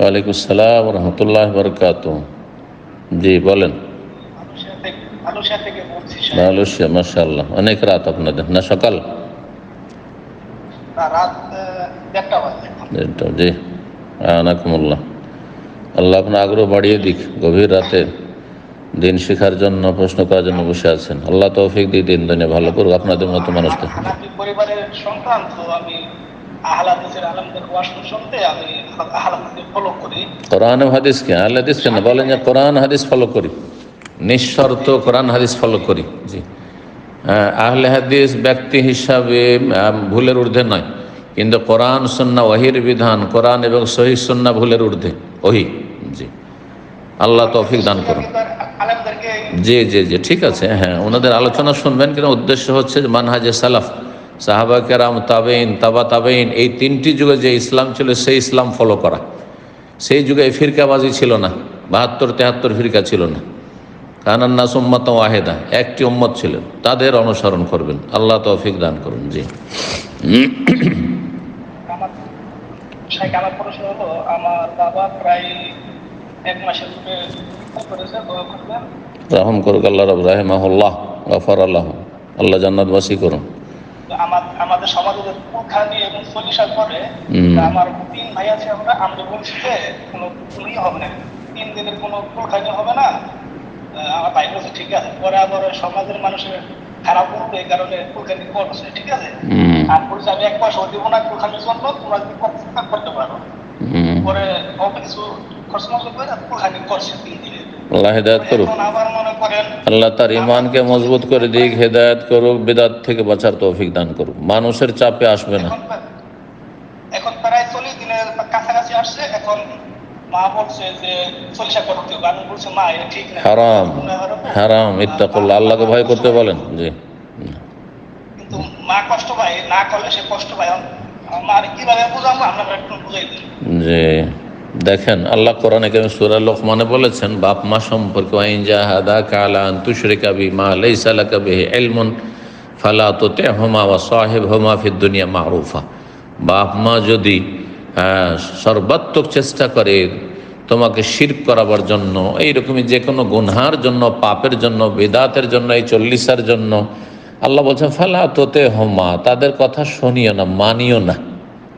ওয়ালাইকুম আসসালাম রহমতুল্লাহ বরকাত জি বলেন। মাসাল্লাহ অনেক রাত আপনাদের না সকাল? জি। আনাকুমুল্লাহ। আল্লাহ আপনার আগ্রহ বাড়িয়ে দিক গভীর রাতে দিন শেখার জন্য প্রশ্ন করার জন্য বসে আছেন। আল্লাহ তৌফিক দিয়ে দিন দুনিয়া ভালো করুক আপনাদের মতো মানুষদের। পরিবারের সন্তান তো আমি কোরআন হাদিস কে? আহলে হাদিস কেন? বলেন যে কোরআন হাদিস ফলো করি। নিঃশর্ত কোরআন হাদিস ফলো করি। জি। আহলে হাদিস ব্যক্তি হিসাবে ভুলের ঊর্ধ্বে নয়। কিন্তু কোরআন সন্না ওহির বিধান কোরআন এবং সহি সন্না ভুলের ঊর্ধ্বে। ওহি। জি। আল্লাহ তৌফিক দান করুন। জি জি জি। ঠিক আছে হ্যাঁ। ওনাদের আলোচনা শুনবেন কিন্তু উদ্দেশ্য হচ্ছে মানহাজে সালাফ। সাহাবা কেরাম তাবেইন তাবা তাবেইন এই তিনটি যুগে যে ইসলাম ছিল সেই ইসলাম ফলো করা। সেই যুগে এই ফিরকাবাজি ছিল না বাহাত্তর তেহাত্তর ফিরকা ছিল না। কানান্না সুম্মত ওয়াহেদা একটি উম্মত ছিল তাদের অনুসরণ করবেন। আল্লাহ তৌফিক দান করুন জি। আমার প্রশ্ন হলো আমার বাবা প্রায় এক মাসের করেছে রহম করুক আল্লাহ রব রাহেমাহুল্লাহ গফর আল্লাহ। আল্লাহ জান্নাতবাসী করুন। আমাদের সমাজে যে কুলখানি এবং সলিশা করে আমার তিন ভাই আছে আমরা আমরা বলছি যে কোনো কুলই হবে না। তিন দিনের কোনো কুলখানি হবে না। আমার ভাই বলছে ঠিক আছে। পরে আবার সমাজের মানুষের খারাপ করবে এই কারণে কুলখানি করছে ঠিক আছে? আর বলছে আমি এক পয়সা দিব না কুলখানির জন্য তোমরা যদি করতে- পারো। পরে অল্প কিছু খরচ মতো করে কুলখানি করছে তিন দিনে আল্লাহ হেদায়ত করুক। আল্লাহ তার ইমানকে মজবুত করে দিক হেদায়ত করুক বেদাত থেকে বাঁচার তৌফিক দান করুক। মানুষের চাপে আসবে না। এখন প্রায় চল্লিশ দিনের কাছাকাছি আসছে এখন হারাম হারাম ইত্তাকুল্লাহ। আল্লাহকে ভয় করতে বলেন? জি। কিন্তু মা কষ্ট পায় না করলে সে কষ্ট পায়। আমার কীভাবে বুঝাবো? আপনারা একটু বুঝাই দিন যে দেখেন, আল্লাহ কোরআনে কেন সুরা লোকমানে বলেছেন, বাপ মা সম্পর্কে ওয়াইন জাহাদা কালান তুশরিকা বিমা লাইসা লাকা বিহি ইলমুন ফালা তুতি'হুমা ওয়া সাহিবহুমা ফিদ দুনিয়া মারুফা। বাপ মা যদি সর্বাত্মক চেষ্টা করে তোমাকে শির করাবার জন্য, এইরকমই যে কোনো গুনহার জন্য, পাপের জন্য, বেদাতের জন্য, এই চল্লিশার জন্য, আল্লাহ বলছেন, ফালা তোতে হোমা তাদের কথা শুনিও না, মানিও না,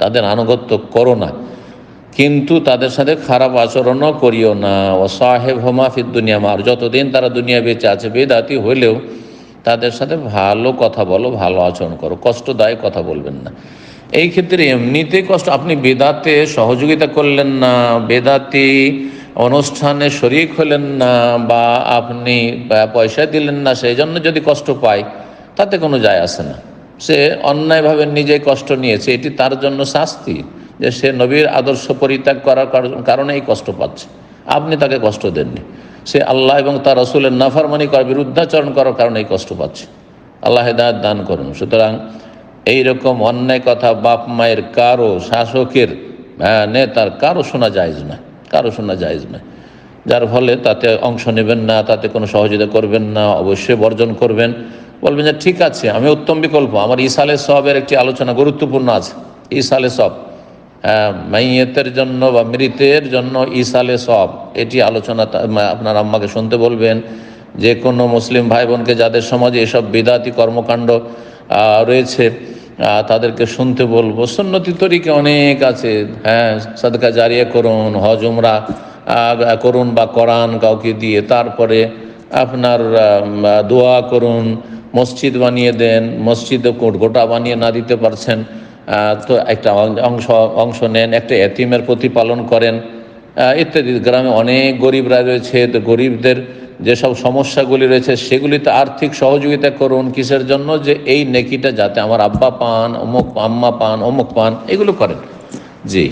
তাদের আনুগত্য করো না। কিন্তু তাদের সাথে খারাপ আচরণও করিও না। ও সাহেব হোমা ফির দুনিয়া। মার যতদিন তারা দুনিয়া বেঁচে আছে, বেদাতি হইলেও তাদের সাথে ভালো কথা বলো, ভালো আচরণ করো। কষ্টদায়ক কথা বলবেন না। এই ক্ষেত্রে এমনিতেই কষ্ট, আপনি বেদাতে সহযোগিতা করলেন না, বেদাতি অনুষ্ঠানে শরিক হলেন না, বা আপনি পয়সা দিলেন না সেই জন্য যদি কষ্ট পায়, তাতে কোনো যায় আসে না। সে অন্যায়ভাবে নিজে কষ্ট নিয়েছে, এটি তার জন্য শাস্তি। যে সে নবীর আদর্শ পরিত্যাগ করার কার- কারণে এই কষ্ট পাচ্ছে। আপনি তাকে কষ্ট দেননি। সে আল্লাহ এবং তার রসুলের নাফারমানি করার বিরুদ্ধাচরণ করার কারণে এই কষ্ট পাচ্ছে। আল্লাহ হেদায়ত দান করুন। সুতরাং এই রকম অন্যায় কথা বাপ মায়ের কারও শাসকের হ্যাঁ, নেতার কারও শোনা যায়জ না কারও শোনা যায়জ না। যার ফলে তাতে অংশ নেবেন না তাতে কোনো সহযোগিতা করবেন না অবশ্যই বর্জন করবেন। বলবেন যে ঠিক আছে আমি উত্তম বিকল্প। আমার ইসালে সবের একটি আলোচনা গুরুত্বপূর্ণ আছে। ইসালে সব মাইয়েতের জন্য বা মৃতের জন্য ইসালে সব। এটি আলোচনা আপনার আম্মাকে শুনতে বলবেন। যে কোনো মুসলিম ভাই বোনকে যাদের সমাজে এসব বিদাতি কর্মকাণ্ড রয়েছে তাদেরকে শুনতে বলব। সুন্নতি তরিকে অনেক আছে। হ্যাঁ সাদকা জারিয়া করুন হজ উমরা আহ, করুন বা করান কাউকে দিয়ে। তারপরে আপনার দোয়া করুন মসজিদ বানিয়ে দেন মসজিদে গোটা বানিয়ে না দিতে পারছেন। তো একটা অংশ অংশ নেন, একটা এতিমের প্রতিপালন করেন ইত্যাদি। গ্রামে অনেক গরিবরা রয়েছে, তো গরিবদের যেসব সমস্যাগুলি রয়েছে, সেগুলিতে আর্থিক সহযোগিতা করুন। কিসের জন্য? যে এই নেকিটা যাতে আমার আব্বা পান, অমুক আম্মা পান, অমুক পান, এগুলো করেন। জি।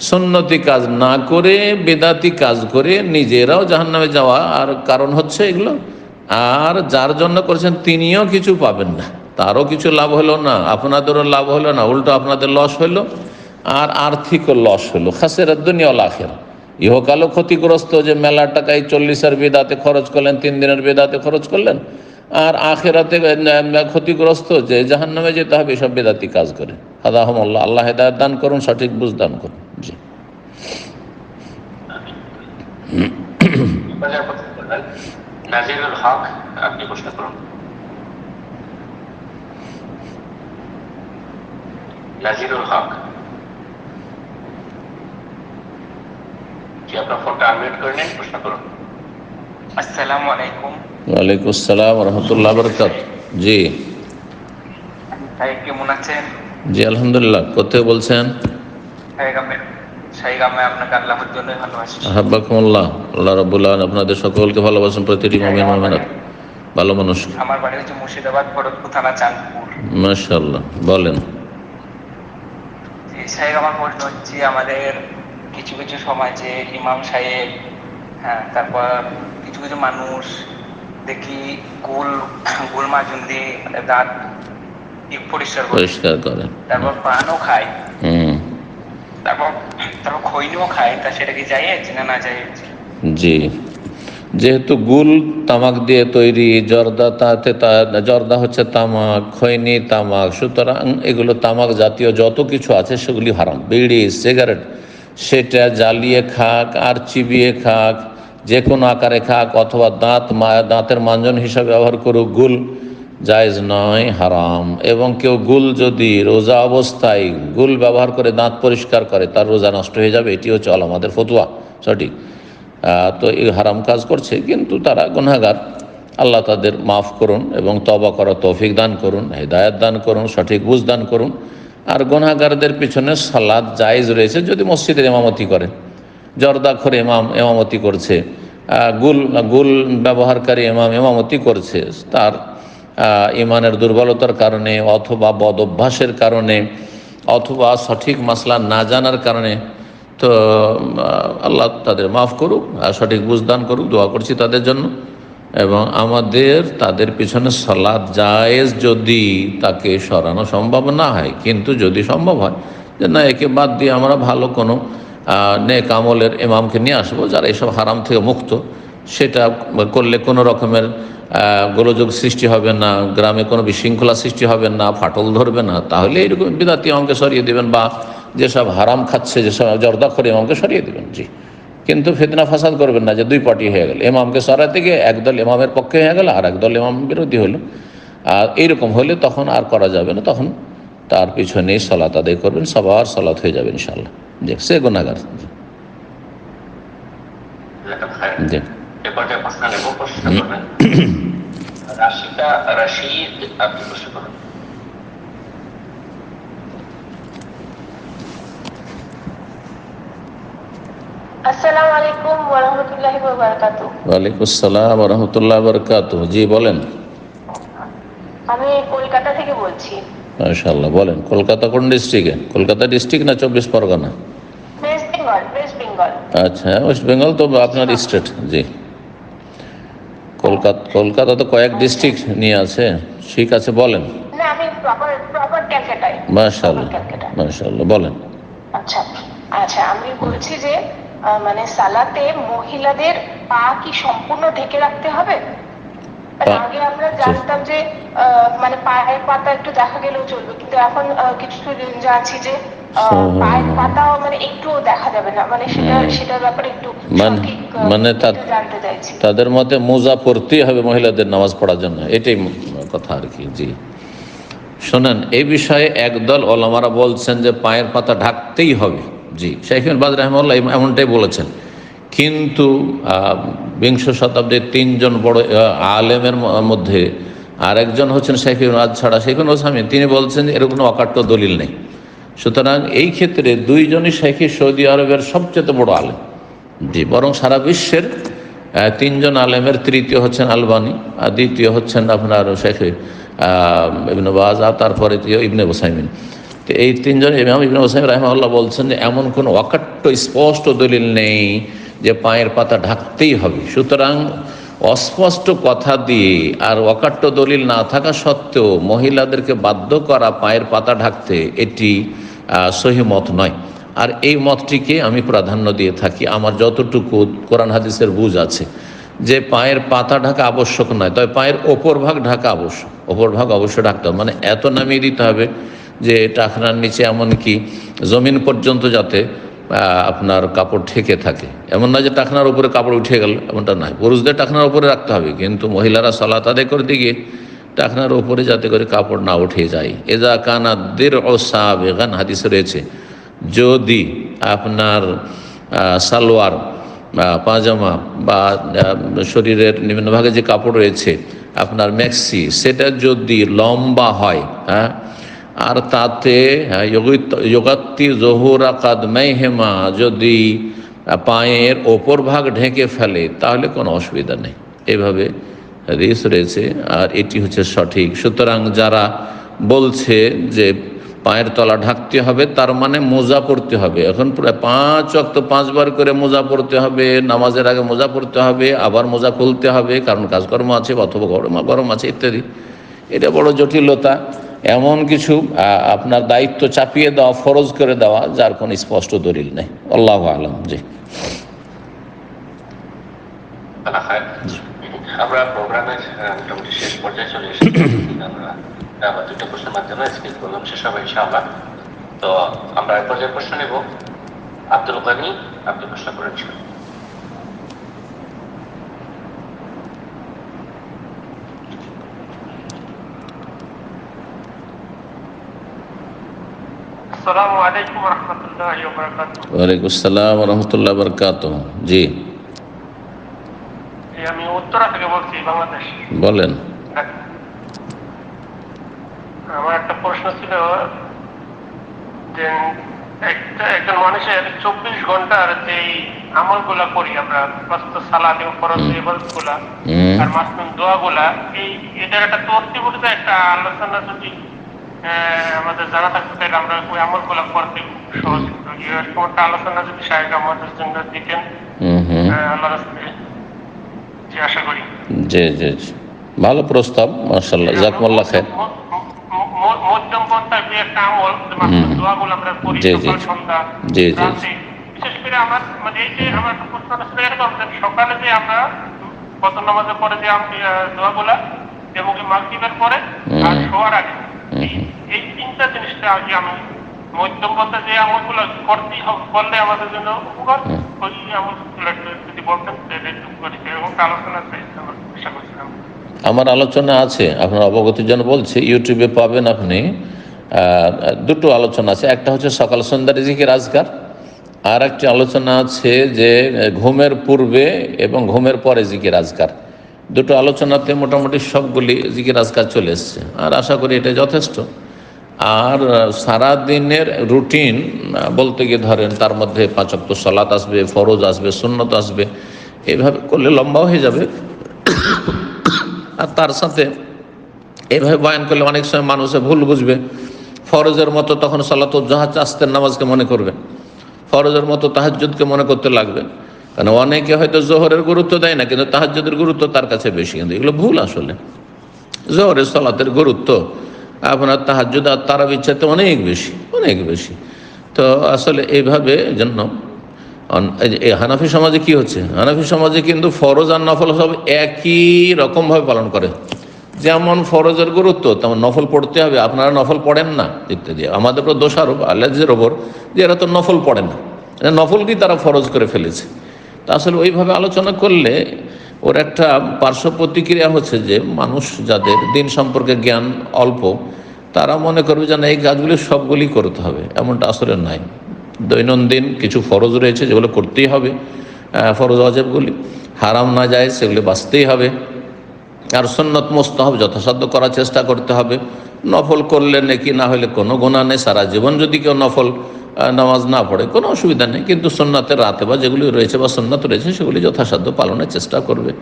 সুন্নতি কাজ না করে, বেদাতি কাজ করে নিজেরাও জাহান্নামে যাওয়া, আর কারণ হচ্ছে এগুলো, আর যার জন্য করেছেন, তিনিও কিছু পাবেন না। তারও কিছু লাভ হলো না, আপনাদেরও লাভ হলো না, উল্টো আপনাদের লস হলো, আর আর্থিকও লস হলো। খাসের দুনিয়া লাখের ইহকালও ক্ষতিগ্রস্ত যে মেলার টাকায় চল্লিশের বেদাতে খরচ করলেন, তিন দিনের বেদাতে খরচ করলেন, আর আখেরাতে ক্ষতিগ্রস্ত যে জাহান নামে যেতে হবে, এসব বেদাতি কাজ করে। আদাহমল্লা আল্লাহ হেদায়ত দান করুন, সঠিক বুঝ দান করুন। জি। নাজিরুল হক, আপনি প্রশ্ন করুন। নাজিরুল হক। আপনার ফোনটা আনমিউট করে নিন প্রশ্ন করুন। আসসালামু আলাইকুম। ওয়ালাইকুম আসসালাম রহমতুল্লাহ বরকাত। জি। ভাই কেমন আছেন? জি আলহামদুলিল্লাহ। কোথায় বলছেন? সাইগামে সাইগামে আপনাকে আল্লাহর জন্য ভালোবাসি। আহাবাকুমুল্লাহ আল্লাহ রবুল্লাহ আপনাদের সকলকে ভালোবাসেন প্রতিটি মমিন মমিনাত। ভালো মানুষ। আমার বাড়ি হচ্ছে মুর্শিদাবাদ ফরদপুর থানা চাঁদপুর। মাশাল্লাহ বলেন। সাহেব আমার প্রশ্ন হচ্ছে আমাদের কিছু কিছু সমাজে ইমাম সাহেব হ্যাঁ তারপর কিছু কিছু মানুষ দেখি গোল গোল মাজুন দিয়ে মানে দাঁত ই পরিষ্কার করে। পরিষ্কার তারপর পানও খায়। হুম। তারপর তারপর খৈনিও খায়। তা সেটা কি যাইয়েছ না না যাইয়েছ জি। যেহেতু গুল তামাক দিয়ে তৈরি, জর্দা তাতে জর্দা হচ্ছে তামাক, খৈনি তামাক, সুতরাং এগুলো তামাক জাতীয় যত কিছু আছে সেগুলি হারাম। বিড়ি, সিগারেট, সেটা জ্বালিয়ে খাক আর চিবিয়ে খাক যে কোনো আকারে খাক অথবা দাঁত দাঁতের মাঞ্জন হিসাবে ব্যবহার করুক, গুল জায়জ নয়, হারাম। এবং কেউ গুল যদি রোজা অবস্থায় গুল ব্যবহার করে দাঁত পরিষ্কার করে, তার রোজা নষ্ট হয়ে যাবে, এটি হচ্ছে আমাদের ফতুয়া, সঠিক। তো এই হারাম কাজ করছে, কিন্তু তারা গুনাগার আল্লাহ তাদের মাফ করুন এবং তবা করা তৌফিক দান করুন, হেদায়ত দান করুন, সঠিক বুঝ দান করুন। আর গুনাগারদের পিছনে সালাদ জায়েজ রয়েছে যদি মসজিদের ইমামতি করে জর্দাখর ইমাম এমামতি করছে গুল গুল ব্যবহারকারী ইমাম এমামতি করছে। তার ইমানের দুর্বলতার কারণে অথবা বদ অভ্যাসের কারণে অথবা সঠিক মাসলা না জানার কারণে তো আল্লাহ তাদের মাফ করুক, আর সঠিক বুঝদান করুক, দোয়া করছি তাদের জন্য। এবং আমাদের, তাদের পিছনে সলাদ জায়েজ যদি তাকে সরানো সম্ভব না হয়, কিন্তু যদি সম্ভব হয়, যে না, একে বাদ দিয়ে আমরা ভালো কোনো নেক আমলের ইমামকে নিয়ে আসব, যারা এসব হারাম থেকে মুক্ত, সেটা করলে কোনো রকমের গোলযোগ সৃষ্টি হবে না, গ্রামে কোনো বিশৃঙ্খলা সৃষ্টি হবে না, ফাটল ধরবে না, তাহলে এইরকম বিদাতি ইমামকে সরিয়ে দেবেন বা যেসব হারাম খাচ্ছে যেসব জর্দা করে ইমামকে সরিয়ে দেবেন। জি। কিন্তু ফিতনা ফাসাদ করবেন না যে দুই পার্টি হয়ে গেল। ইমামকে সরাতে গিয়ে একদল ইমামের পক্ষে হয়ে গেল আর একদল ইমাম বিরোধী হলো। আর এইরকম হলে তখন আর করা যাবে না তখন তার পিছনেই সলাত আদায় করবেন সবার সলাত হয়ে যাবে ইনশাল্লাহ জি সে গুণাগার জি। রাশিদা রশিদ আপনি প্রশ্ন করুন আসসালামু আলাইকুম ওয়া রাহমাতুল্লাহি ওয়া বারাকাতুহু ওয়ালাইকুম আসসালাম রহমতুল্লাহ বরকাত জি বলেন। আমি কলকাতা থেকে বলছি। মাশাল্লাহ বলেন। কলকাতা কোন ডিস্ট্রিক্টে কলকাতা ডিস্ট্রিক্ট না চব্বিশ Pargana? West Bengal West Bengal আচ্ছা ওয়েস্ট বেঙ্গল তো আপনার স্টেট জি। কলকাতা কলকাতা তো কয়েক ডিস্ট্রিক্ট নিয়ে আছে। ঠিক আছে বলেন। না আমি প্রপার প্রপার ক্যালকাটায় মাশাল্লাহ ক্যালকাটা বলেন। আচ্ছা আচ্ছা আমি বলছি যে মানে সালাতে মহিলাদের পা কি সম্পূর্ণ ঢেকে রাখতে হবে? আগে আমরা জানতাম যে মানে পায়ের পাতা একটু দেখা গেলেও চলবে কিন্তু এখন কিছু দিন জানছি যে পায়ের পাতাও মানে একটুও দেখা যাবে না। মানে সেটা সেটার ব্যাপারে একটু মানে- মানে একটু তাদের মতে মোজা পড়তেই হবে মহিলাদের নামাজ পড়ার জন্য। এটাই কথা আর কি জি। শোনেন এই বিষয়ে একদল ওলামারা বলছেন যে পায়ের পাতা ঢাকতেই হবে। জি শেখিন বাদ রহমাল্লাহ এমনটাই বলেছেন। কিন্তু বিংশ শতাব্দীর তিনজন বড় আলেমের মধ্যে আরেকজন হচ্ছেন শেখিন আজ ছাড়া শেখিন ওসামি তিনি বলছেন এরকম কোনো অকাট্য দলিল নেই। সুতরাং এই ক্ষেত্রে দুইজনই শেখি সৌদি আরবের সবচেয়ে বড় আলেম। জি, বরং সারা বিশ্বের তিনজন আলেমের তৃতীয় হচ্ছেন আলবানি আর দ্বিতীয় হচ্ছেন আপনার শেখ ইবনে বাজ আর তারপরে ইবনে ওসাইমিন। তো এই তিনজন ইমাম ইবনে ওসাইম রাহমাল্লাহ বলছেন যে এমন কোনো অকাট্য, স্পষ্ট দলিল নেই যে পায়ের পাতা ঢাকতেই হবে। সুতরাং অস্পষ্ট কথা দিয়ে আর অকাট্য দলিল না থাকা সত্ত্বেও মহিলাদেরকে বাধ্য করা পায়ের পাতা ঢাকতে এটি সহি মত নয়। আর এই মতটিকে আমি প্রাধান্য দিয়ে থাকি। আমার যতটুকু কোরআন হাদিসের বুঝ আছে যে পায়ের পাতা ঢাকা আবশ্যক নয়, তবে পায়ের ওপর ভাগ ঢাকা আবশ্যক। ওপর ভাগ অবশ্যই ঢাকতে হবে। মানে এত নামিয়ে দিতে হবে যে টাকনার নিচে এমনকি জমিন পর্যন্ত যাতে আপনার কাপড় ঠেকে থাকে। এমন না যে টাকনার উপরে কাপড় উঠে গেল, এমনটা নয় পুরুষদের টাকনার উপরে রাখতে হবে, কিন্তু মহিলারা সলাত আদায় করতে গিয়ে টাকনার উপরে যাতে করে কাপড় না উঠে যায়। এজা কানা দের ও সাবেগান, হাদিস রয়েছে, যদি আপনার সালোয়ার পাজামা বা শরীরের নিম্নভাগে যে কাপড় রয়েছে, আপনার ম্যাক্সি সেটা যদি লম্বা হয় হ্যাঁ আর তাতে হ্যাঁ, যোগিত- যোগাত্তি জহুরা কাদমাই হেমা যদি পায়ের ওপর ভাগ ঢেকে ফেলে তাহলে কোনো অসুবিধা নেই। এভাবে রেস রয়েছে আর এটি হচ্ছে সঠিক। সুতরাং যারা বলছে যে পায়ের তলা ঢাকতে হবে তার মানে মোজা পড়তে হবে। এখন প্রায় পাঁচ অক্ত পাঁচবার করে মোজা পড়তে হবে নামাজের আগে মোজা পড়তে হবে আবার মোজা খুলতে হবে কারণ কাজকর্ম আছে অথবা গরম গরম আছে ইত্যাদি। এটা বড় জটিলতা। এমন কিছু আপনার দায়িত্ব চাপিয়ে দেওয়া, ফরজ করে দেওয়া, যার কোনো স্পষ্ট দলিল নেই। আল্লাহ আলম, জি। আমরা প্রোগ্রামের শেষ পর্যায়ে চলে এসেছি। আমরা দুটো প্রশ্নের মাধ্যমে শেষ হবে তো আমরা এক পর্যায়ে প্রশ্ন নেব। আব্দুল গানি আপনি প্রশ্ন করেছেন আসসালামু আলাইকুম রহমতুল্লাহ বরকাত ওয়ালাইকুম আসসালাম রহমতুল্লাহ বরকাত জি। আমি উত্তরা থেকে বলছি বাংলাদেশ। বলেন। আমার একটা প্রশ্ন ছিল যে একটা একজন মানুষের চব্বিশ ঘণ্টার যে আমলগুলা করি আমরা সালাদ এবং ফরজগুলা হুম। আর মাসনুন দোয়া গুলা এই এটার একটা তর্তিবলিত একটা আলোচনা যদি আমাদের জানা থাকতো তাহলে আমরা ওই আমলগুলা করতে সহজ একটা আলোচনা যদি সাহেব আমাদের জন্য দিতেন আহ, আল্লাহ জি আশা করি। জি জি জি। ভালো প্রস্তাব মার্শাল্লাহ জাকমাল্লা খায় ম- ম- ম- মধ্যম পন্থায় যে একটা আমল দোয়াগুলো আমরা করি জি, জি। সকাল সন্ধ্যা জি, জি। বিশেষ করে আমার মানে এই যে আমার এরকম সকালে যে আমরা কত নামাজের পরে যে দোয়াগুলা এবং মাগরিবের পরে আর শোয়ার আগে জিনিসটা আগে আমি যে আমলগুলো করতেই হবে করলে আমাদের জন্য উপকার? ওই আমলগুলো যদি বলতেন তাহলে একটু করি আলোচনা আমার করছিলাম আমার আলোচনা আছে আপনার অবগতির জন্য বলছি। ইউটিউবে পাবেন আপনি দুটো আলোচনা আছে। একটা হচ্ছে সকাল সন্ধ্যা রিজিকের আজকার। আর একটি আলোচনা আছে যে ঘুমের পূর্বে এবং ঘুমের পরে জিকির আজকার। দুটো আলোচনাতে মোটামুটি সবগুলি জিকির আজকার চলে এসছে। আর আশা করি এটা যথেষ্ট। আর আহ, সারাদিনের রুটিন বলতে গিয়ে ধরেন তার মধ্যে পাঁচক্ত সলাত আসবে ফরজ আসবে সুন্নত আসবে এভাবে করলে লম্বাও হয়ে যাবে। আর তার সাথে এভাবে বয়ান করলে অনেক সময় মানুষে ভুল বুঝবে। ফরজের মতো তখন সালাত জাহাজ আস্তের নামাজকে মনে করবে। ফরজের মতো তাহাজ্জুদকে মনে করতে লাগবে। কারণ অনেকে হয়তো জোহরের গুরুত্ব দেয় না কিন্তু তাহাজ্জুদের গুরুত্ব তার কাছে বেশি। কিন্তু এগুলো ভুল আসলে। জোহরের সলাতের গুরুত্ব। আপনার তাহাজ্জুদ আর তারাবির ইচ্ছাতে অনেক বেশি অনেক বেশি। তো আসলে এইভাবে জন্য এই হানাফি সমাজে কি হচ্ছে? হানাফি সমাজে কিন্তু ফরজ আর নফল সব একই রকমভাবে পালন করে। যেমন ফরজের গুরুত্ব, তেমন নফল পড়তে হবে। আপনারা নফল পড়েন না, ইত্যাদি। আমাদের উপর দোষারোপ আল্লাহের ওপর যে এরা তো নফল পড়ে না। নফলকেই তারা ফরজ করে ফেলেছে। তা আসলে ওইভাবে আলোচনা করলে ওর একটা পার্শ্ব প্রতিক্রিয়া হচ্ছে যে মানুষ যাদের দিন সম্পর্কে জ্ঞান অল্প, তারা মনে করবে যে না, এই কাজগুলি সবগুলি করতে হবে, এমনটা আসলে নাই। দৈনন্দিন কিছু ফরজ রয়েছে যেগুলো করতেই হবে ফরজ অজেবগুলি হারাম না যায়, সেগুলি বাঁচতেই হবে। আর সন্নত হবে যথাসাধ্য করার চেষ্টা করতে হবে। নফল করলে নাকি, না হলে কোনো গোনা নেই। সারা জীবন যদি কেউ নফল নামাজ না পড়ে, কোনো অসুবিধা নেই। কিন্তু সন্ন্যতের রাতে বা যেগুলি রয়েছে বা সন্ন্যত রয়েছে, সেগুলি যথাসাধ্য পালনের চেষ্টা করবে।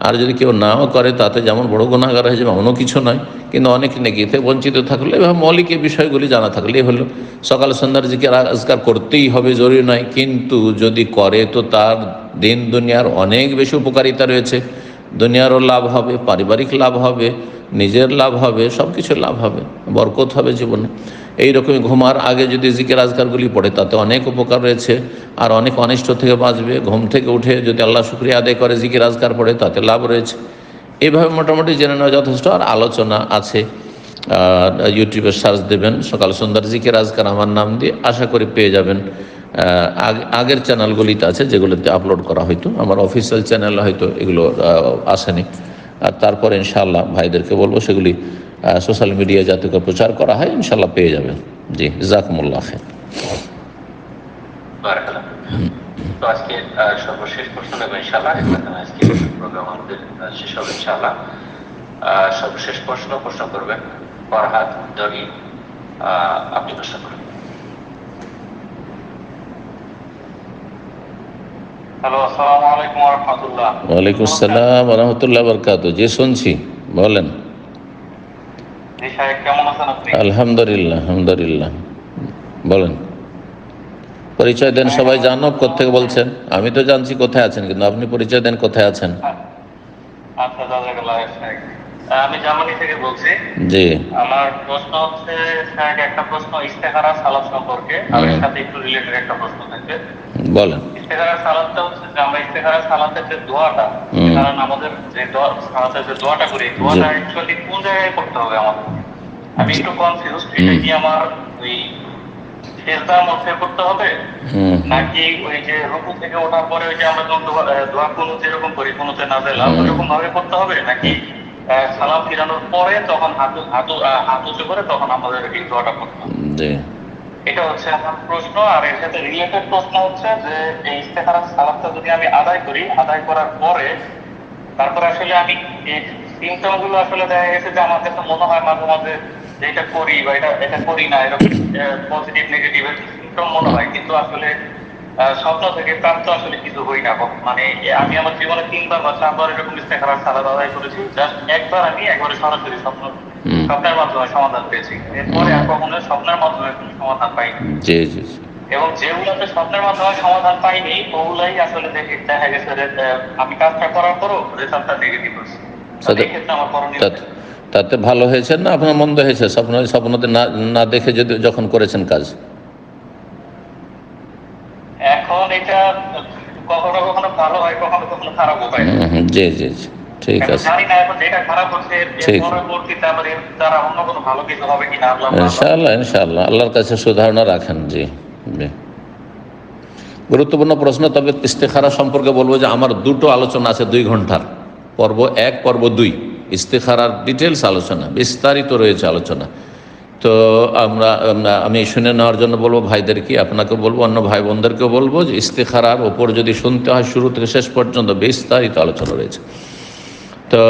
আর যদি কেউ নাও করে, তাতে যেমন বড় গুণাগার হয়ে যাবে এমনও কিছু নয়। কিন্তু অনেক নেকিতে বঞ্চিত থাকলে এভাবে মৌলিক এই বিষয়গুলি জানা থাকলেই হলো। সকাল সন্ধ্যার জিকে আজকার করতেই হবে, জরুরি নয়। কিন্তু যদি করে, তো তার দিন দুনিয়ার অনেক বেশি উপকারিতা রয়েছে। দুনিয়ারও লাভ হবে, পারিবারিক লাভ হবে, নিজের লাভ হবে সব কিছু লাভ হবে, বরকত হবে জীবনে। এইরকমই ঘুমার আগে যদি জিকের আজকারগুলি পড়ে, তাতে অনেক উপকার রয়েছে, আর অনেক অনিষ্ট থেকে বাঁচবে। ঘুম থেকে উঠে যদি আল্লাহ শুক্রিয়া আদায় করে, জিকির আজকার পড়ে, তাতে লাভ রয়েছে। এইভাবে মোটামুটি জেনে নেওয়া যথেষ্ট, আর আলোচনা আছে। ইউটিউবে সার্চ দেবেন, সকাল সন্ধ্যার জিকের আজকার আমার নাম দিয়ে আশা করি পেয়ে যাবেন। আগের চ্যানেলগুলিতে আছে যেগুলোতে আপলোড করা হয়তো আমার অফিসিয়াল চ্যানেল হয়তো এগুলো আসেনি। আর তারপর ইনশাআল্লাহ ভাইদেরকে বলব সেগুলি সোশ্যাল মিডিয়ায় যাতে প্রচার করা হয়, ইনশাআল্লাহ পেয়ে যাবেন জি, জাকমুল্লাহ খের সর্বশেষ প্রশ্ন শেষ হবে সর্বশেষ প্রশ্ন প্রশ্ন করবেন। ফরহাদ আপনি প্রশ্ন করবেন হ্যালো আসসালামু আলাইকুম রহমতুল্লাহ ওয়ালাইকুম আসসালাম রহমতুল্লাহ বরকাত যে শুনছি। বলেন। আলহামদুলিল্লাহ আলহামদুলিল্লাহ। বলেন। পরিচয় দেন সবাই জানো কোথেকে বলছেন? আমি তো জানছি কোথায় আছেন কিন্তু আপনি পরিচয় দেন কোথায় আছেন? আচ্ছা সাহেব। আমি জার্মানি থেকে বলছি। জি। আমার প্রশ্ন হচ্ছে সাহেব একটা প্রশ্ন ইস্তেহারা সালাদ সম্পর্কে হুম। সাথে একটু রিলেটেড একটা প্রশ্ন থাকবে বলেন। ইস্তেহারা সালাদটা হচ্ছে যে আমরা ইস্তেহারা সালাতের যে দোয়াটা কারণ আমাদের যে দোয়া সালাতের যে দোয়াটা করি দোয়াটা অ্যাকচুয়ালি কোন জায়গায় করতে হবে আমাদের আমি একটু কনফিউজ এটা কি আমার ওই সেজদার মধ্যে করতে হবে? নাকি ওই যে রুকু থেকে ওঠার পরে ওই যে আমরা যখন দোয়া- কুনুত যেরকম করি কুনুতে নাজেলা। ওরকম ভাবে করতে হবে? নাকি সালাম ফিরানোর পরে তখন হাতু হাতু হাত উঁচু করে তখন আমাদের এই দোয়াটা করতে হবে। এটা হচ্ছে আমার প্রশ্ন আর এর সাথে রিলেটেড প্রশ্ন হচ্ছে যে এই ইস্তেখারা সালাদটা যদি আমি আদায় করি আদায় করার পরে তারপর আসলে আমি এই সিমটমগুলো আসলে দেখা গেছে যে আমার কাছে মনে হয় মাঝে মাঝে যে এটা করি বা এটা এটা করি না এরকম পজিটিভ নেগেটিভ সিমটম মনে হয়। কিন্তু আসলে স্বপ্ন থেকে তার তো আসলে কিছু হই না কখনো। মানে আমি আমার জীবনে তিনবার বা চারবার এরকম ইস্তেখারা সালাদ আদায় করেছি। জাস্ট একবার আমি একবারে সরাসরি স্বপ্ন স্বপ্নের মাধ্যমে সমাধান পেয়েছি। এরপরে আর কখনো স্বপ্নের মাধ্যমে কোনো সমাধান পাইনি। জি জি। এবং যেগুলোতে স্বপ্নের মাধ্যমে সমাধান পাইনি ওগুলাই আসলে দেখে দেখা গেছে যে আমি কাজটা করার পরও রেজাল্টটা নেগেটিভ হচ্ছে আমার করণীয় তাতে ভালো হয়েছে না? আপনার মন্দ হয়েছে? স্বপ্ন স্বপ্নতে না না দেখে যদি যখন করেছেন কাজ এখন এটা কখনো কখনো ভালো হয় কখনো কখনো খারাপ হয় হুম, হুম, জি জি জি ঠিক এখন আছে জানি না এখন যেটা খারাপ হচ্ছে এর ঠিক। পরবর্তীতে আমার এর দ্বারা অন্য কোনো ভালো কিছু হবে কিনা আল্লাহ ভালো। ইনশাআল্লাহ ইনশাআল্লাহ। আল্লাহর কাছে সুধারণা রাখেন জি জি। গুরুত্বপূর্ণ প্রশ্ন তবে ইস্তেখারা সম্পর্কে বলব যে আমার দুটো আলোচনা আছে দুই ঘণ্টার। পর্ব এক পর্ব দুই। ইস্তেখারার ডিটেলস আলোচনা বিস্তারিত রয়েছে আলোচনা। তো আমরা আমি শুনে নেওয়ার জন্য বলব ভাইদেরকে আপনাকে বলব, অন্য ভাই বোনদেরকেও বলব যে ইস্তেখারার ওপর যদি শুনতে হয় শুরু থেকে শেষ পর্যন্ত বিস্তারিত আলোচনা রয়েছে। তো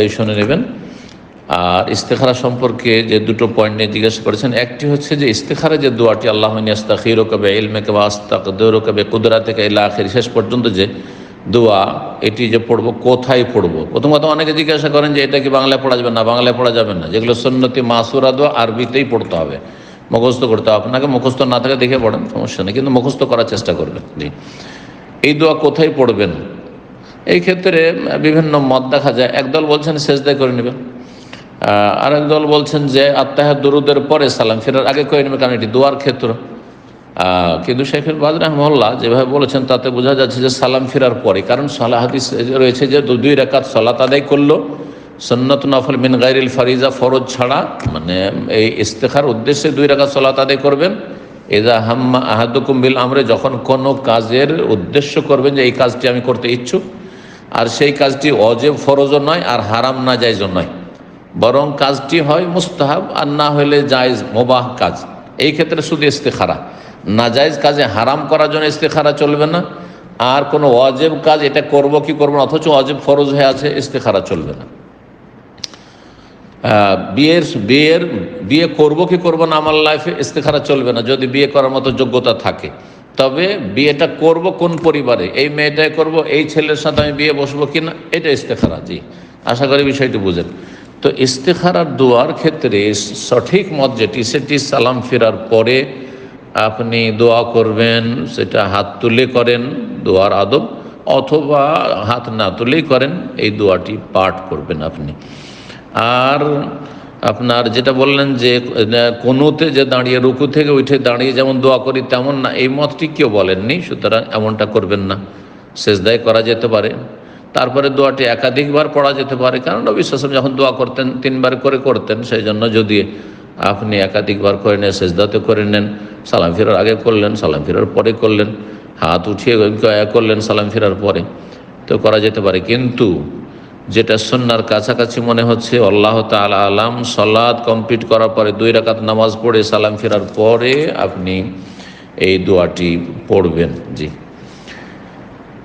এই শুনে নেবেন। আর ইস্তেখারা সম্পর্কে যে দুটো পয়েন্ট নিয়ে জিজ্ঞাসা করেছেন, একটি হচ্ছে যে ইস্তেখারা যে দোয়াটি, আল্লাহ আস্তাখির কবে ইলমে কবে আস্তাক দৌর কবে কুদরা থেকে ইলা আখির, শেষ পর্যন্ত যে দোয়া, এটি যে পড়ব, কোথায় পড়ব? প্রথম কথা অনেকে জিজ্ঞাসা করেন যে এটা কি বাংলায় পড়া যাবে না? বাংলায় পড়া যাবে না। যেগুলো সন্ন্যতি মাসুরা দোয়া, আরবিতেই পড়তে হবে। মুখস্থ করতে হবে। আপনাকে মুখস্থ না থাকে দেখে পড়েন, সমস্যা নেই। কিন্তু মুখস্থ করার চেষ্টা করবেন। জি। এই দোয়া কোথায় পড়বেন? এই ক্ষেত্রে বিভিন্ন মত দেখা যায়। একদল বলছেন সেজদায় করে নেবেন। আরেক দল বলছেন যে আত্মাহার দরুদের পরে সালাম, ফেরার আগে করে নেবে কারণ এটি দোয়ার ক্ষেত্র। কিন্তু শেখের বাদ রহমল্লা যেভাবে বলেছেন, তাতে বোঝা যাচ্ছে যে সালাম ফেরার পরে, কারণ সালাহ হাদিস রয়েছে যে দুই রেখাত সলাত আদায় করল। সন্নত নফল মিন গাইরিল ফারিজা ফরজ ছাড়া মানে এই ইস্তেখার উদ্দেশ্যে দুই রেখা সলাত আদায় করবেন। এদা হাম্মা আহাদুকুম বিল আমরে, যখন কোনো কাজের উদ্দেশ্য করবেন যে এই কাজটি আমি করতে ইচ্ছুক, আর সেই কাজটি অজেব ফরজও নয় আর হারাম না যাইজও নয়। বরং কাজটি হয় মুস্তাহাব আর না হলে জায়েজ, মোবাহ কাজ। এই ক্ষেত্রে শুধু ইস্তেখারা। নাজায়েজ কাজে হারাম করার জন্য ইস্তেখারা চলবে না। আর কোনো অজেব কাজ এটা করব কি করব না, অথচ অজেব ফরজ হয়ে আছে, ইস্তেখারা চলবে না। বিয়ের বিয়ের, বিয়ে করব কি করব না আমার লাইফে ইস্তেখারা চলবে না, যদি বিয়ে করার মতো যোগ্যতা থাকে। তবে বিয়েটা করব কোন পরিবারে, এই মেয়েটাই করব, এই ছেলের সাথে আমি বিয়ে বসবো কি না এটা ইস্তেখারা, জি। আশা করি বিষয়টি বুঝেন। তো ইস্তেখারার দোয়ার ক্ষেত্রে সঠিক মত যেটি, সেটি সালাম ফেরার পরে আপনি দোয়া করবেন, সেটা হাত তুলে করেন, দোয়ার আদব, অথবা হাত না তুলেই করেন, এই দোয়াটি পাঠ করবেন আপনি। আর আপনার যেটা বললেন যে কোনোতে যে দাঁড়িয়ে, রুকু থেকে উঠে দাঁড়িয়ে যেমন দোয়া করি, তেমন না। এই মতটি কেউ বলেননি, সুতরাং এমনটা করবেন না। শেষদায় করা যেতে পারে। তারপরে দোয়াটি একাধিকবার পড়া যেতে পারে। কারণ বিশ্বাস যখন দোয়া করতেন, তিনবার করে করতেন, সেই জন্য যদি আপনি একাধিকবার করে নেন শেষদাতে করে নেন, সালাম ফেরার আগে করলেন, সালাম ফেরার পরে করলেন, হাত উঠিয়ে করলেন, সালাম ফেরার পরে। তো করা যেতে পারে। কিন্তু যেটা সন্ন্যার কাছাকাছি মনে হচ্ছে, আল্লাহ তালা আলাম সলাদ কমপ্লিট করার পরে দুই রাকাত নামাজ পড়ে সালাম ফেরার পরে আপনি এই দোয়াটি পড়বেন। জি।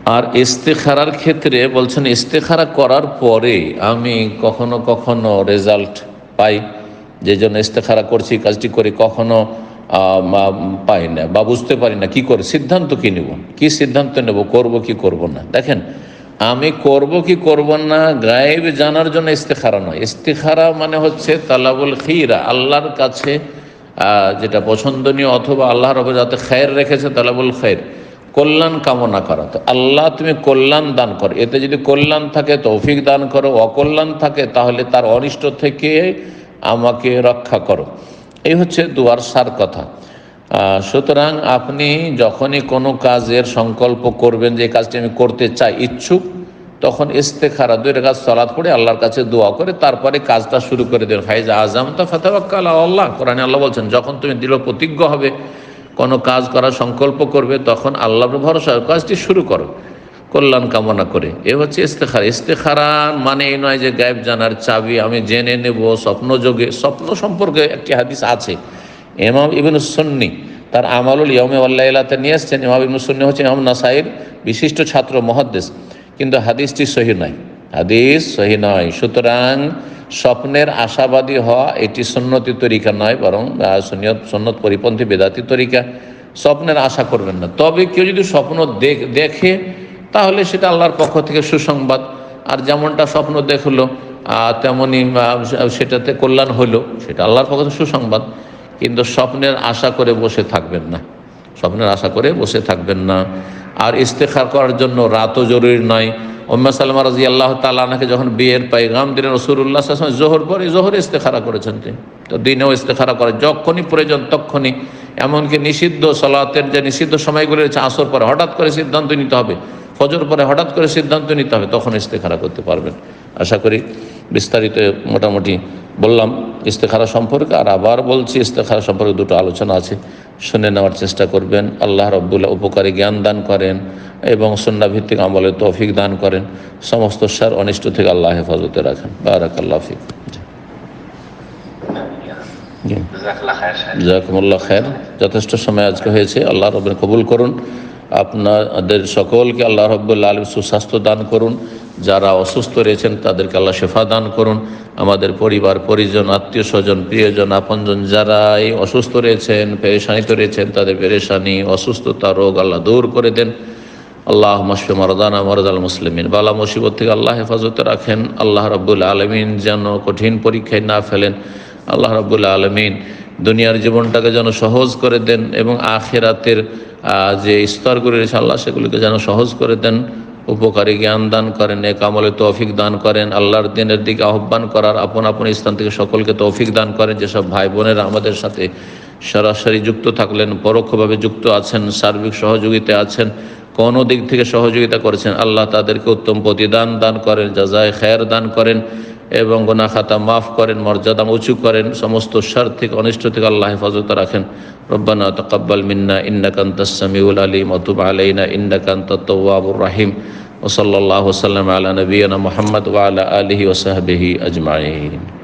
আর ইস্তেখারার ক্ষেত্রে বলছেন, ইস্তেখারা করার পরে আমি কখনো কখনো রেজাল্ট পাই। যে জন্য ইস্তেখারা করছি কাজটি করে, কখনো পাই না বা বুঝতে পারি না কি করে, সিদ্ধান্ত কি নেব? কি সিদ্ধান্ত নেব, করব কি করব না? দেখেন, আমি করব কি করব না, গায়েব জানার জন্য ইস্তেখারা নয়। ইস্তেখারা মানে হচ্ছে তালাবুল খিরা, আল্লাহর কাছে যেটা পছন্দনীয় অথবা আল্লাহ রব যাতে খায়ের রেখেছে, তালাবুল খায়ের। কল্যাণ কামনা করা তো, আল্লাহ তুমি কল্যাণ দান করো। এতে যদি কল্যাণ থাকে, তৌফিক দান করো, অকল্যাণ থাকে, তাহলে তার অনিষ্ট থেকে আমাকে রক্ষা করো। এই হচ্ছে দুয়ার সার কথা। সুতরাং আপনি যখনই কোনো কাজের সংকল্প করবেন যে কাজটি আমি করতে চাই, ইচ্ছুক, তখন ইস্তেখারা, দুই কাজ সলাদ পড়ে আল্লাহর কাছে দোয়া করে, তারপরে কাজটা শুরু করে দেবেন ফাইজ আজম তা ফাতাবাক্কাল আল্লাহ। কোরআনে আল্লাহ বলছেন, যখন তুমি দৃঢ় প্রতিজ্ঞ হবে, কোনো কাজ করার সংকল্প করবে, তখন আল্লাহর ভরসা, কাজটি শুরু করো। কল্যাণ কামনা করে। এ হচ্ছে ইস্তেখার। ইস্তেখারা মানে এই নয় যে গায়েব জানার চাবি, আমি জেনে নেব স্বপ্ন যোগে স্বপ্ন সম্পর্কে একটি হাদিস আছে। এমাম ইবিন সন্নি তার আমালুল ইয়মে আল্লাহতে নিয়ে এসছেন। ইমাম ইবিন সন্নি হচ্ছে ইমাম নাসাইর বিশিষ্ট ছাত্র মহাদ্দেশ কিন্তু হাদিসটি সহি নয়। হাদিস সহি নয়। সুতরাং স্বপ্নের আশাবাদী হওয়া এটি সন্ন্যতি তরিকা নয়, বরং সন্ন্যত সন্ন্যত পরিপন্থী বেদাতি তরিকা। স্বপ্নের আশা করবেন না। তবে কেউ যদি স্বপ্ন দেখে তাহলে সেটা আল্লাহর পক্ষ থেকে সুসংবাদ। আর যেমনটা স্বপ্ন দেখল তেমনই সেটাতে কল্যাণ হলো সেটা আল্লাহর পক্ষ থেকে সুসংবাদ। কিন্তু স্বপ্নের আশা করে বসে থাকবেন না। স্বপ্নের আশা করে বসে থাকবেন না। আর ইস্তেখার করার জন্য রাতও জরুরি নয়। ওম্মা সালমা রাজি আল্লাহ তালাকে যখন বিয়ের পাইগাম দিলেন রসুল্লাহ জোহর পরে জোহর ইস্তেখারা করেছেন তিনি। তো দিনেও ইস্তেখারা করে যখনই প্রয়োজন তখনই। এমনকি নিষিদ্ধ সলাতের যে নিষিদ্ধ সময়গুলি রয়েছে, আসর পরে হঠাৎ করে সিদ্ধান্ত নিতে হবে। ফজর পরে হঠাৎ করে সিদ্ধান্ত নিতে হবে তখন ইস্তেখারা করতে পারবেন। আশা করি বিস্তারিত মোটামুটি বললাম ইস্তেখারা সম্পর্কে আর আবার বলছি ইস্তেখারা সম্পর্কে দুটো আলোচনা আছে শুনে নেওয়ার চেষ্টা করবেন। আল্লাহ রব্বুল্লাহ উপকারী জ্ঞান দান করেন এবং সন্ন্যাভিত্তিক আমলে তৌফিক দান করেন। সমস্ত সার অনিষ্ট থেকে আল্লাহ হেফাজতে রাখেন। বারাক আল্লাহ ফিক জাকুমুল্লাহ খের যথেষ্ট সময় আজকে হয়েছে আল্লাহ রবেন কবুল করুন। আপনাদের সকলকে আল্লাহ রব্বুল্লা আলম সুস্বাস্থ্য দান করুন। যারা অসুস্থ রয়েছেন, তাদেরকে আল্লাহ শেফা দান করুন। আমাদের পরিবার, পরিজন, আত্মীয় স্বজন, প্রিয়জন, আপনজন যারা এই অসুস্থ রয়েছেন, পেরেশানিতে রয়েছেন, তাদের পেরেশানি, অসুস্থতা, রোগ আল্লাহ দূর করে দেন। আল্লাহ মশফে মরদানা মরদাল মুসলিমিন। বালা মুসিবত থেকে আল্লাহ হেফাজতে রাখেন। আল্লাহ রব্বুল আলমিন যেন কঠিন পরীক্ষায় না ফেলেন। আল্লাহ রব্বুল আলমিন দুনিয়ার জীবনটাকে যেন সহজ করে দেন এবং আখেরাতের যে স্তরগুলি রয়েছে আল্লাহ, সেগুলিকে যেন সহজ করে দেন, উপকারী জ্ঞান দান করেন এক আমলে তৌফিক দান করেন, আল্লাহর দিনের দিকে আহ্বান করার আপন আপন স্থান থেকে সকলকে তৌফিক দান করেন, যেসব ভাই বোনেরা আমাদের সাথে সরাসরি যুক্ত থাকলেন, পরোক্ষভাবে যুক্ত আছেন, সার্বিক সহযোগিতা আছেন, কোনো দিক থেকে সহযোগিতা করেছেন, আল্লাহ তাদেরকে উত্তম প্রতিদান দান করেন যাজায় খায়ের দান করেন এবং গোনা খাতা মাফ করেন, মর্যাদা উঁচু করেন, সমস্ত সার্থিক থেকে, অনিষ্ট থেকে আল্লাহ হেফাজত রাখেন। রব্বানা তকাব্বাল মিন্না ইন্নাকান্ত সামিউল আলী মতুব আলাইনা ইন্নাকান্ত তওয়াবুর রাহিম। ওসল্লাহ সাল্লাম আলা নবীনা মোহাম্মদ ওয়ালা আলহি ওসাহবিহি আজমাইন।